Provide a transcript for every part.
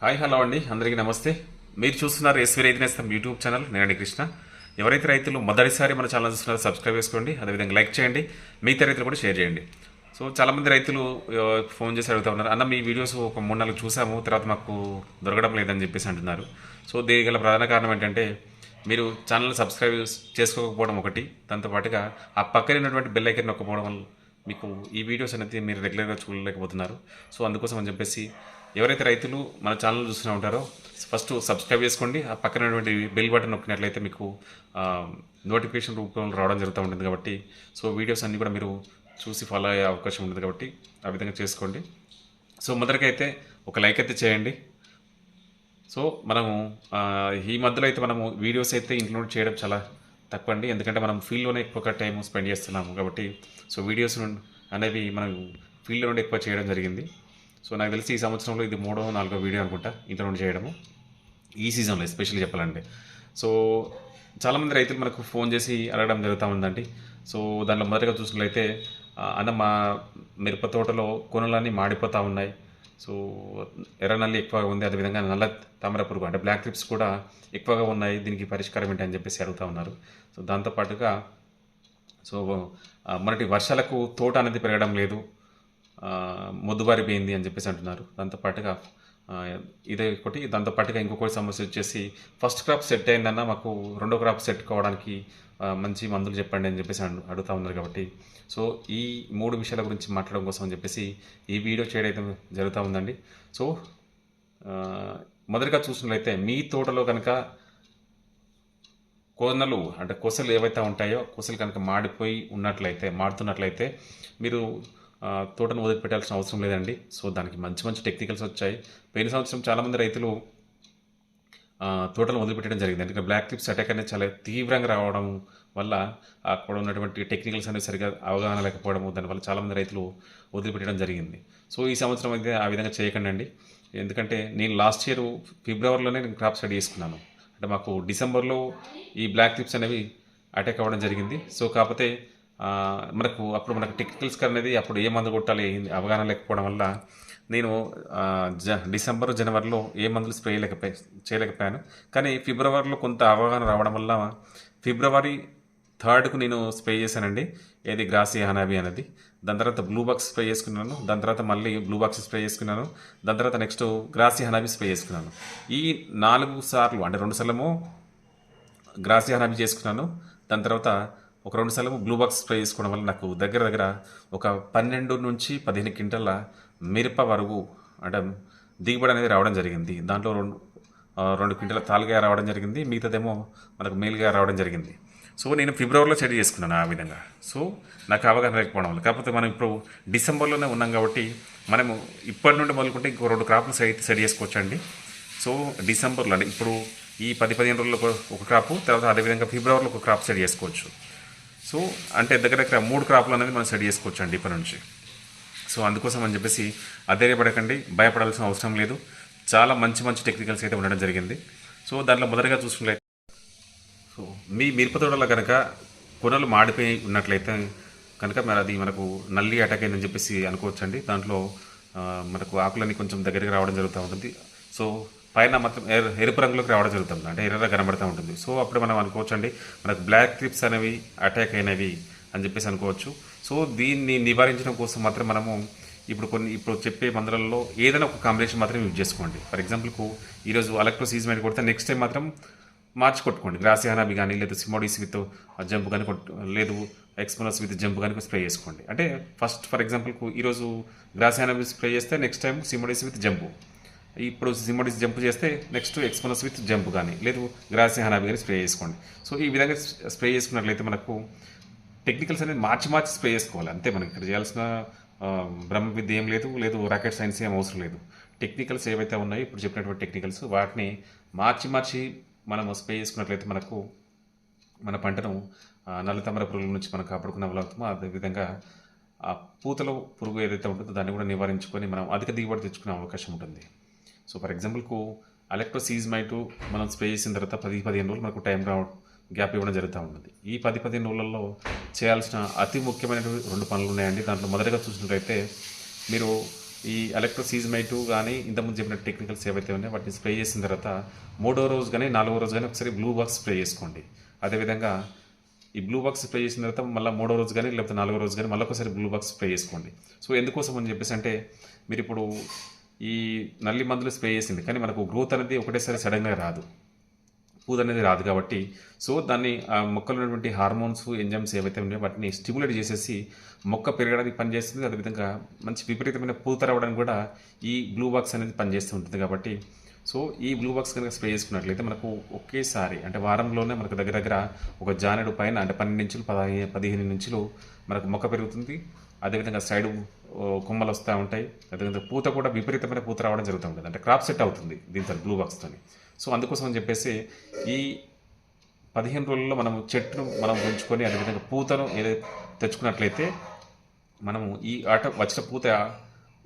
Hi hello అండి. అందరికీ నమస్తే. మీరు చూస్తున్నారు ఎస్వి రైతు నేస్తం యూట్యూబ్ ఛానల్. నేనండి కృష్ణ. ఎవరైతే రైతులు మొదటిసారి మన ఛానల్ చూస్తున్నారో సబ్స్క్రైబ్ చేసుకోండి. అదేవిధంగా లైక్ చేయండి. మిగతా రైతులు కూడా షేర్ చేయండి. సో చాలామంది రైతులు ఫోన్ చేసి అడుగుతా ఉన్నారు. అన్న మీ వీడియోస్ ఒక మూడు నాలుగు చూసాము. తర్వాత మాకు దొరకడం లేదని చెప్పేసి అంటున్నారు. సో దీనికి గల ప్రధాన కారణం ఏంటంటే మీరు ఛానల్ సబ్స్క్రైబ్ చేసుకోకపోవడం ఒకటి. దాంతో పాటుగా ఆ పక్కన ఉన్నటువంటి బెల్ ఐకన్ నొక్కపోవడం వల్ల మీకు ఈ వీడియోస్ అనేది మీరు రెగ్యులర్గా చూడలేకపోతున్నారు. సో అందుకోసం అని చెప్పేసి ఎవరైతే రైతులు మన ఛానల్ చూస్తూనే ఉంటారో ఫస్ట్ సబ్స్క్రైబ్ చేసుకోండి. ఆ పక్కన ఉన్నటువంటి బెల్ బటన్ నొక్కినట్లయితే మీకు నోటిఫికేషన్ రూపంలో రావడం జరుగుతూ ఉంటుంది కాబట్టి సో వీడియోస్ అన్నీ కూడా మీరు చూసి ఫాలో అయ్యే అవకాశం ఉంటుంది కాబట్టి ఆ విధంగా చేసుకోండి. సో మొదటికైతే ఒక లైక్ అయితే చేయండి. సో మనము ఈ మధ్యలో అయితే మనము వీడియోస్ అయితే ఇంక్లూడ్ చేయడం చాలా తక్కువ అండి ఎందుకంటే మనం ఫీల్డ్లోనే ఎక్కువ టైం స్పెండ్ చేస్తున్నాము కాబట్టి సో వీడియోస్ నుండి అనేవి మనం ఫీల్డ్లో నుండి ఎక్కువ చేయడం జరిగింది. సో నాకు తెలిసి ఈ సంవత్సరంలో ఇది మూడో నాలుగో వీడియో అనుకుంటా ఇంట్లో నుండి చేయడము. ఈ సీజన్లో ఎస్పెషల్లీ చెప్పాలంటే. సో చాలామంది రైతులు మనకు ఫోన్ చేసి అడగడం జరుగుతూ ఉందండి. సో దాంట్లో మొదటిగా చూసినట్లయితే అన్న మా మిరప తోటలో కొనులన్నీ మాడిపోతూ ఉన్నాయి. సో ఎర్ర నల్లి ఎక్కువగా ఉంది. అదేవిధంగా నల్ల తామర పురుగు అంటే బ్లాక్ ట్రిప్స్ కూడా ఎక్కువగా ఉన్నాయి. దీనికి పరిష్కారం ఏంటి అని చెప్పేసి అడుగుతూ ఉన్నారు. సో దాంతోపాటుగా సో మొన్నటి వర్షాలకు తోట అనేది పెరగడం లేదు. మొద్దుబారిపోయింది అని చెప్పేసి అంటున్నారు. దాంతో పాటుగా ఇదే ఒకటి. దాంతో పాటుగా ఇంకొకటి సమస్య వచ్చేసి ఫస్ట్ క్రాప్ సెట్ అయిందన్న మాకు రెండో క్రాప్ సెట్ కావడానికి మంచి మందులు చెప్పండి అని చెప్పేసి అడుగుతా ఉన్నారు కాబట్టి. సో ఈ మూడు విషయాల గురించి మాట్లాడడం కోసం అని చెప్పేసి ఈ వీడియో చేయడం అయితే జరుగుతూ ఉందండి. సో మొదటిగా చూసినట్లయితే మీ తోటలో కనుక కోనలు అంటే కొసలు ఏవైతే ఉంటాయో కొసలు కనుక మాడిపోయి ఉన్నట్లయితే మాడుతున్నట్లయితే మీరు తోటను వదిలిపెట్టాల్సిన అవసరం లేదండి. సో దానికి మంచి మంచి టెక్నికల్స్ వచ్చాయి. పోయిన సంవత్సరం చాలామంది రైతులు తోటలు వదిలిపెట్టడం జరిగింది. ఎందుకంటే బ్లాక్ క్లిప్స్ అటాక్ అనేది చాలా తీవ్రంగా రావడం వల్ల అక్కడ ఉన్నటువంటి టెక్నికల్స్ అనేవి సరిగా అవగాహన లేకపోవడము దానివల్ల చాలామంది రైతులు వదిలిపెట్టడం జరిగింది. సో ఈ సంవత్సరం అయితే ఆ విధంగా చేయకండి అండి. ఎందుకంటే నేను లాస్ట్ ఇయర్ ఫిబ్రవరిలోనే నేను క్రాప్ స్టడీ చేసుకున్నాను. అంటే మాకు డిసెంబర్లో ఈ బ్లాక్ క్లిప్స్ అనేవి అటాక్ అవ్వడం జరిగింది. సో కాకపోతే మనకు అప్పుడు మనకు టెక్నికల్స్ అనేది అప్పుడు ఏ మందు కొట్టాలి అవగాహన లేకపోవడం వల్ల నేను జ డిసెంబర్ జనవరిలో ఏ మందులు స్ప్రే చేయలేకపోయా చేయలేకపోయాను. కానీ ఫిబ్రవరిలో కొంత అవగాహన రావడం వల్ల ఫిబ్రవరి థర్డ్కు నేను స్ప్రే చేశానండి. ఏది గ్రాసి హనాబి అనేది. దాని తర్వాత బ్లూ బాక్స్ స్ప్రే చేసుకున్నాను. దాని తర్వాత మళ్ళీ బ్లూ బాక్స్ స్ప్రే చేసుకున్నాను. దాని తర్వాత నెక్స్ట్ గ్రాసి హనాబి స్ప్రే చేసుకున్నాను. ఈ నాలుగు సార్లు అంటే రెండు సార్లు గ్రాసి హనాబి చేసుకున్నాను. దాని తర్వాత ఒక రెండు సార్లు బ్లూ బాక్స్ స్ప్రే చేసుకోవడం వల్ల నాకు దగ్గర దగ్గర ఒక పన్నెండు నుంచి పదిహేను క్వింటల మిరప వరకు అంటే దిగుబడి అనేది రావడం జరిగింది. దాంట్లో రెండు రెండు క్వింటల తాలుగా రావడం జరిగింది. మిగతాదేమో మనకు మేలుగా రావడం జరిగింది. సో నేను ఫిబ్రవరిలో సెట్ చేసుకున్నాను ఆ విధంగా. సో నాకు అవగాహన లేకపోవడం వల్ల. కాకపోతే మనం ఇప్పుడు డిసెంబర్లోనే ఉన్నాం కాబట్టి మనము ఇప్పటి నుండి మొదలుకుంటే ఇంకో రెండు క్రాప్లు సెట్ సెట్ చేసుకోవచ్చండి. సో డిసెంబర్లో అంటే ఇప్పుడు ఈ పది పదిహేను రోజుల్లో ఒక- ఒక క్రాపు తర్వాత అదేవిధంగా ఫిబ్రవరిలో ఒక క్రాప్ సెట్ చేసుకోవచ్చు. సో అంటే దగ్గర దగ్గర మూడు క్రాప్లు అనేది మనం సెట్ చేసుకోవచ్చు అండి ఇప్పటి నుంచి. సో అందుకోసం అని చెప్పేసి అధైర్యపడకండి భయపడాల్సిన అవసరం లేదు. చాలా మంచి మంచి టెక్నికల్స్ అయితే ఉండడం జరిగింది. సో దాంట్లో మొదటగా చూసుకున్నట్లయితే సో మీ మిరప తోటలో కనుక కొనలు మాడిపోయి ఉన్నట్లయితే కనుక మరి అది మనకు నల్లి అటాక్ అయిందని చెప్పేసి అనుకోవచ్చండి. దాంట్లో మనకు ఆకులన్నీ కొంచెం దగ్గరికి రావడం జరుగుతూ ఉంటుంది. సో పైన మొత్తం ఎరుపు రంగులోకి రావడం జరుగుతుంది. అంటే ఎర్ర కనబడుతూ ఉంటుంది. సో అప్పుడు మనం అనుకోవచ్చండి మనకు బ్లాక్ క్లిప్స్ అనేవి అటాక్ అయినవి అని చెప్పేసి అనుకోవచ్చు. సో దీన్ని నివారించడం కోసం మాత్రం మనము ఇప్పుడు కొన్ని ఇప్పుడు చెప్పే మందులలో ఏదైనా ఒక కాంబినేషన్ మాత్రం యూజ్ చేసుకోండి. ఫర్ ఎగ్జాంపుల్కు ఈరోజు అలక్ట్రో సీజన్ కొడితే నెక్స్ట్ టైం మాత్రం మార్చి కొట్టుకోండి. గ్రాసి హనాబి కానీ లేదా సిమోడిస్ విత్ జంప్ కానీ కొట్టు లేదు ఎక్స్పోనస్ విత్ జంప్ కానీ స్ప్రే చేసుకోండి. అంటే ఫస్ట్ ఫర్ ఎగ్జాంపుల్కు ఈరోజు గ్రాసి హనాబి స్ప్రే చేస్తే next time Simodis with jump. ఇప్పుడు సిమోడిస్ జంప్ చేస్తే నెక్స్ట్ ఎక్స్పోనస్ విత్ జంప్ కానీ లేదు గ్రాసి హనాబి కానీ స్ప్రే చేసుకోండి. సో ఈ విధంగా స్ప్రే చేసుకున్నట్లయితే మనకు టెక్నికల్స్ అనేది మార్చి మార్చి స్ప్రే చేసుకోవాలి. అంతే మనకి ఇక్కడ చేయాల్సిన బ్రహ్మ విద్య ఏం లేదు లేదు రాకెట్ సైన్స్ ఏం అవసరం లేదు. టెక్నికల్స్ ఏవైతే ఉన్నాయో ఇప్పుడు చెప్పినటువంటి టెక్నికల్స్ వాటిని మార్చి మార్చి మనం స్ప్రే చేసుకున్నట్లయితే మనకు మన పంటను నల్లతమర నల్ల పురుగుల నుంచి మనం కాపాడుకున్న వాళ్ళవుతామో అదేవిధంగా ఆ పూతలో పురుగు ఏదైతే ఉంటుందో దాన్ని కూడా నివారించుకొని మనం అధిక దిగుబడి తెచ్చుకునే అవకాశం ఉంటుంది. సో ఫర్ ఎగ్జాంపుల్కు అలెక్ట్రో సీజ్మైటు మనం స్ప్రే చేసిన తర్వాత పది పదిహేను రోజులు మనకు టైం రావడం గ్యాప్ ఇవ్వడం జరుగుతూ ఉంటుంది ఈ పది పదిహేను రోజులలో చేయాల్సిన అతి ముఖ్యమైన రెండు పనులు ఉన్నాయండి. దాంట్లో మొదటగా చూసినట్లయితే మీరు ఈ ఎలక్ట్రోసీజ్మైట్ కానీ ఇంతకుముందు చెప్పిన టెక్నికల్స్ ఏవైతే ఉన్నాయో వాటిని స్ప్రే చేసిన తర్వాత మూడో రోజు కానీ నాలుగో రోజు కానీ ఒకసారి బ్లూ బాక్స్ స్ప్రే చేసుకోండి. అదేవిధంగా ఈ బ్లూ బాక్స్ స్ప్రే చేసిన తర్వాత మళ్ళీ మూడో రోజు కానీ లేకపోతే నాలుగో రోజు కానీ మళ్ళీ ఒకసారి బ్లూ బాక్స్ స్ప్రే చేసుకోండి. సో ఎందుకోసం అని చెప్పేసి అంటే మీరు ఇప్పుడు ఈ నల్లి మందులు స్ప్రే చేసింది. కానీ మనకు గ్రోత్ అనేది ఒకటేసారి సడన్గా రాదు. పూత అనేది రాదు కాబట్టి సో దాన్ని ఆ మొక్కలో ఉన్నటువంటి హార్మోన్స్ ఎంజైమ్స్ ఏవైతే ఉన్నాయో వాటిని స్టిమ్యులేట్ చేసేసి మొక్క పెరగడానికి పనిచేస్తుంది. అదేవిధంగా మంచి విపరీతమైన పూత రావడానికి కూడా ఈ బ్లూ బాక్స్ అనేది పనిచేస్తూ ఉంటుంది కాబట్టి సో ఈ బ్లూ బాక్స్ కనుక స్ప్రే చేసుకున్నట్లయితే మనకు ఒకేసారి అంటే వారంలోనే మనకు దగ్గర దగ్గర ఒక జానెడు పైన అంటే పన్నెండు ఇంచులు పదిహేను పదిహేను ఇంచులు మనకు మొక్క పెరుగుతుంది. అదేవిధంగా సైడ్ కొమ్మలు వస్తూ ఉంటాయి. అదేవిధంగా పూత కూడా విపరీతమైన పూత రావడం జరుగుతూ ఉంటుంది. అంటే క్రాప్ సెట్ అవుతుంది దీంతో బ్లూ బాక్స్తో సో అందుకోసం అని చెప్పేసి ఈ పదిహేను రోజుల్లో మనం చెట్టును మనం పెంచుకొని అదేవిధంగా పూతను ఏదైతే తెచ్చుకున్నట్లయితే మనము ఈ ఆట వచ్చిన పూత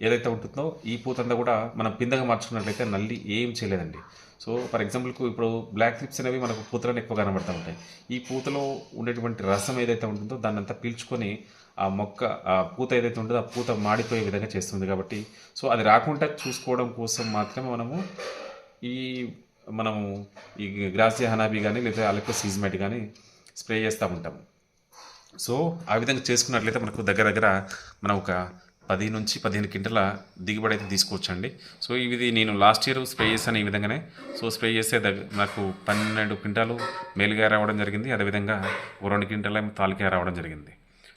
ఏదైతే ఉంటుందో ఈ పూత అంతా కూడా మనం పిందగా మార్చుకున్నట్లయితే నల్లి ఏం చేయలేదండి. సో ఫర్ ఎగ్జాంపుల్కు ఇప్పుడు బ్లాక్ లిప్స్ అనేవి మనకు పూతలను ఎక్కువ కనబడుతూ ఉంటాయి. ఈ పూతలో ఉండేటువంటి రసం ఏదైతే ఉంటుందో దాన్ని అంతా పీల్చుకొని ఆ మొక్క ఆ పూత ఏదైతే ఉంటుందో ఆ పూత మాడిపోయే విధంగా చేస్తుంది కాబట్టి. సో అది రాకుండా చూసుకోవడం కోసం మాత్రమే మనము ఈ మనము ఈ గ్రాసియా హనాబీ కానీ లేదా అలెక్టో సీజ్మెట్ కానీ స్ప్రే చేస్తూ ఉంటాము సో ఆ విధంగా చేసుకున్నట్లయితే మనకు దగ్గర దగ్గర మనం ఒక పది నుంచి పదిహేను క్వింటల దిగుబడి అయితే తీసుకోవచ్చండి. సో ఇది నేను లాస్ట్ ఇయర్ స్ప్రే చేశాను ఈ విధంగానే. సో స్ప్రే చేస్తే దగ్గర నాకు పన్నెండు క్వింటాలు మేలుగా రావడం జరిగింది. అదేవిధంగా రెండు క్వింటాల తాలికా రావడం జరిగింది.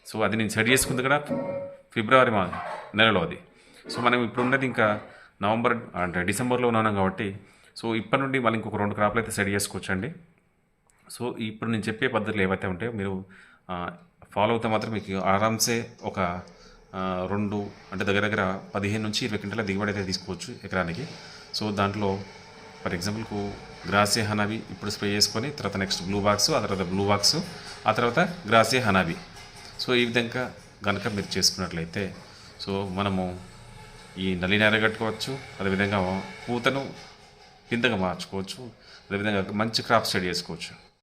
సో అది నేను సెట్ చేసుకుంది కూడా ఫిబ్రవరి మా నెలలో అది. సో మనం ఇప్పుడు ఉన్నది ఇంకా నవంబర్ అంటే డిసెంబర్లో ఉన్నాం కాబట్టి సో ఇప్పటి నుండి మళ్ళీ ఇంకొక రెండు క్రాప్లు అయితే సెట్ చేసుకోవచ్చండి. సో ఇప్పుడు నేను చెప్పే పద్ధతులు ఏవైతే ఉంటాయో మీరు ఫాలో అవుతే మాత్రం మీకు ఆరామ్సే ఒక రెండు అంటే దగ్గర దగ్గర పదిహేను నుంచి ఇరవై క్వింటాల దిగుబడి అయితే తీసుకోవచ్చు ఎకరానికి. సో దాంట్లో ఫర్ ఎగ్జాంపుల్కు గ్రాసే హనాబీ ఇప్పుడు స్ప్రే చేసుకొని తర్వాత నెక్స్ట్ బ్లూ బాక్స్ ఆ తర్వాత బ్లూ బాక్స్ ఆ తర్వాత గ్రాసే హనాబీ. సో ఈ విధంగా కనుక మీరు చేసుకున్నట్లయితే సో మనము ఈ నల్లిని అరగట్టుకోవచ్చు అదేవిధంగా పూతను పిందగా మార్చుకోవచ్చు అదేవిధంగా మంచి క్రాప్ స్టడీ చేసుకోవచ్చు.